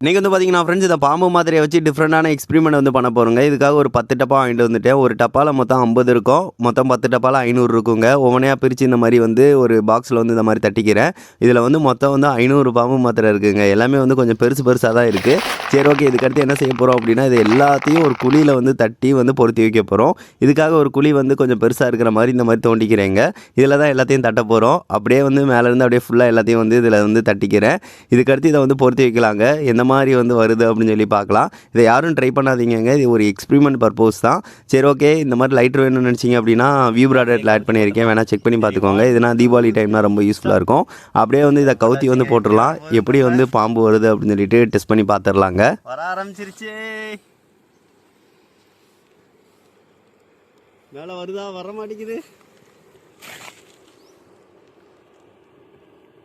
இன்றைக்கி வந்து பார்த்தீங்கன்னா ஃப்ரெண்ட்ஸ் இந்த பாம்பு மாதிரியை வச்சு டிஃப்ரெண்டான எக்ஸ்பிரிமெண்ட் வந்து பண்ண போகிறோங்க இதுக்காக ஒரு பத்து டப்பா வாங்கிட்டு வந்துட்டேன். ஒரு டப்பாவில் மொத்தம் ஐம்பது இருக்கும். மொத்தம் பத்து டப்பாவில் ஐநூறு இருக்குங்க. ஒவ்வொன்றையாக பிரித்து இந்த மாதிரி வந்து ஒரு பாக்ஸில் வந்து இந்த மாதிரி தட்டிக்கிறேன். இதில் வந்து மொத்தம் வந்து ஐநூறு பாம்பு மாத்திரை இருக்குங்க. எல்லாமே வந்து கொஞ்சம் பெருசு பெருசாக தான் இருக்குது சரி ஓகே இதுக்கடுத்து என்ன செய்ய போகிறோம் அப்படின்னா இது எல்லாத்தையும் ஒரு குழியில் வந்து தட்டி வந்து பொருத்தி வைக்க போகிறோம் இதுக்காக ஒரு குழி வந்து கொஞ்சம் பெருசாக இருக்கிற மாதிரி இந்த மாதிரி தோண்டிக்கிறேங்க. இதில் தான் எல்லாத்தையும் தட்ட போகிறோம் அப்படியே வந்து மேலேருந்து அப்படியே ஃபுல்லாக எல்லாத்தையும் வந்து இதில் வந்து தட்டிக்கிறேன். இதுக்கடுத்து இதை வந்து பொருத்தி வைக்கலாங்க. எந்த மாதிரி வந்து வருது அப்படின்னு சொல்லி பார்க்கலாம். இதை யாரும் ட்ரை பண்ணாதீங்கங்க. இது ஒரு எக்ஸ்பிரிமெண்ட் பர்பஸ் தான். சரி ஓகே இந்த மாதிரி லைட்டர் வேணும்னு நினச்சிங்க அப்படின்னா வியூ ப்ராடக்ட்டில் ஆட் பண்ணியிருக்கேன். வேணால் செக் பண்ணி பார்த்துக்கோங்க. இதுனா தீபாவளி டைம்னா ரொம்ப யூஸ்ஃபுல்லாக இருக்கும். அப்படியே வந்து இதை கவுத்தி வந்து போட்டுடலாம். எப்படி வந்து பாம்பு வருது அப்படின்னு சொல்லிட்டு டெஸ்ட் பண்ணி பார்த்துடலாங்க. வர ஆரம்பிச்சிருச்சு. மேலே வருதா? வர மாட்டேங்குது.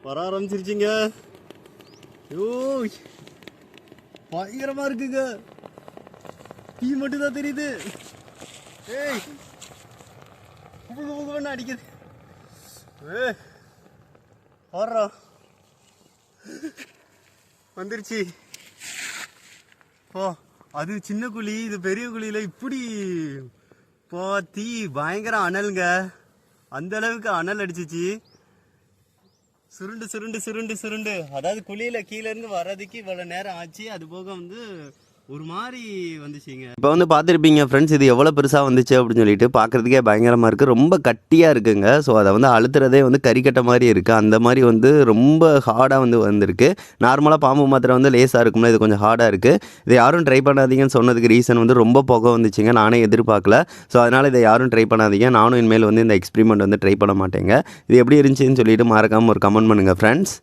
வர ஆரம்பிச்சிருச்சிங்க. ஐயோ பயங்கரமா இருக்குங்க. தீ மட்டும் தான் தெரியுது. ஏய் புகு புகுன்னு அடிக்குது. ஏ வர்றோம் வந்துருச்சு. போ அது சின்ன குழி இது பெரிய குழியில் இப்படி போ தீ பயங்கர அனலுங்க. அந்த அளவுக்கு அனல் அடிச்சிச்சு. சுருண்டு சுருண்டு சுருண்டு சுருண்டு அதாவது குழியில கீழ இருந்து வர்றதுக்கு இவ்வளவு நேரம் ஆச்சு. அது போக வந்து ஒரு மாதிரி வந்துச்சுங்க. இப்போ வந்து பார்த்துருப்பீங்க ஃப்ரெண்ட்ஸ் இது எவ்வளோ பெருசாக வந்துச்சு அப்படின்னு சொல்லிட்டு பார்க்குறதுக்கே பயங்கரமாக இருக்குது ரொம்ப கட்டியாக இருக்குங்க. ஸோ அதை வந்து அழுத்துறதே வந்து கறிக்கட்ட மாதிரி இருக்குது அந்த மாதிரி வந்து ரொம்ப ஹார்டாக வந்து வந்திருக்கு. நார்மலாக பாம்பு மாத்திரை வந்து லேசாக இருக்கும்ல இது கொஞ்சம் ஹார்டாக இருக்குது இதை யாரும் ட்ரை பண்ணாதீங்கன்னு சொன்னதுக்கு ரீசன் வந்து ரொம்ப புகை வந்துச்சுங்க. நானே எதிர்பார்க்கல. ஸோ அதனால் இதை யாரும் ட்ரை பண்ணாதீங்க. நானும் இனிமேல் வந்து இந்த எக்ஸ்பெரிமெண்ட் வந்து ட்ரை பண்ண மாட்டேங்க. இது எப்படி இருந்துச்சுன்னு சொல்லிட்டு மறக்காமல் ஒரு கமெண்ட் பண்ணுங்கள் ஃப்ரெண்ட்ஸ்